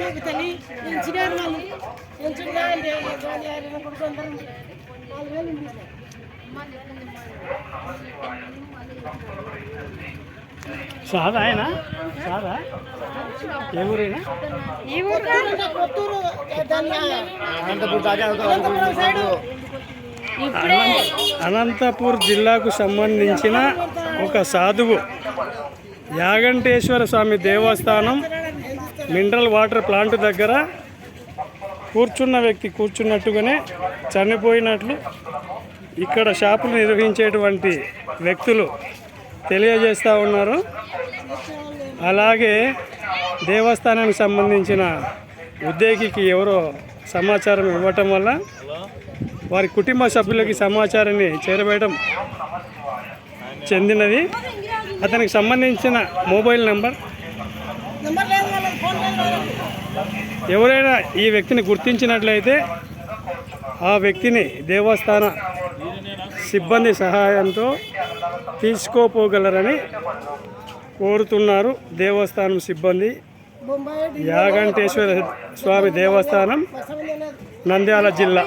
మీకు తల్లి ఎంచినారు వాళ్ళు. అందరం నాలుగు వేలు ఉంది సార్. సాదా ఆయన? సాదా? ఏ ఊరైనా? ఈ ఊరు కొత్తూరు. అనంతపూర్ జిల్లాకు సంబంధించిన ఒక సాధువు. యాగంటేశ్వర స్వామి దేవస్థానం మినరల్ వాటర్ ప్లాంట్ దగ్గర కూర్చున్న వ్యక్తి కూర్చున్నట్టుగానే చనిపోయినట్లు ఇక్కడ షాపులు నిర్వహించేటువంటి వ్యక్తులు తెలియజేస్తూ ఉన్నారు. అలాగే దేవస్థానానికి సంబంధించిన ఉద్యోగికి ఎవరో సమాచారం ఇవ్వటం వల్ల వారి కుటుంబ సభ్యులకి సమాచారాన్ని చేరవేయడం చెందినది. అతనికి సంబంధించిన మొబైల్ నెంబర్ ఎవరైనా ఈ వ్యక్తిని గుర్తించినట్లయితే ఆ వ్యక్తిని దేవస్థాన సిబ్బంది సహాయంతో తీసుకోపోగలరని కోరుతున్నారు దేవస్థానం సిబ్బంది యాగంటేశ్వర స్వామి దేవస్థానం నంద్యాల జిల్లా.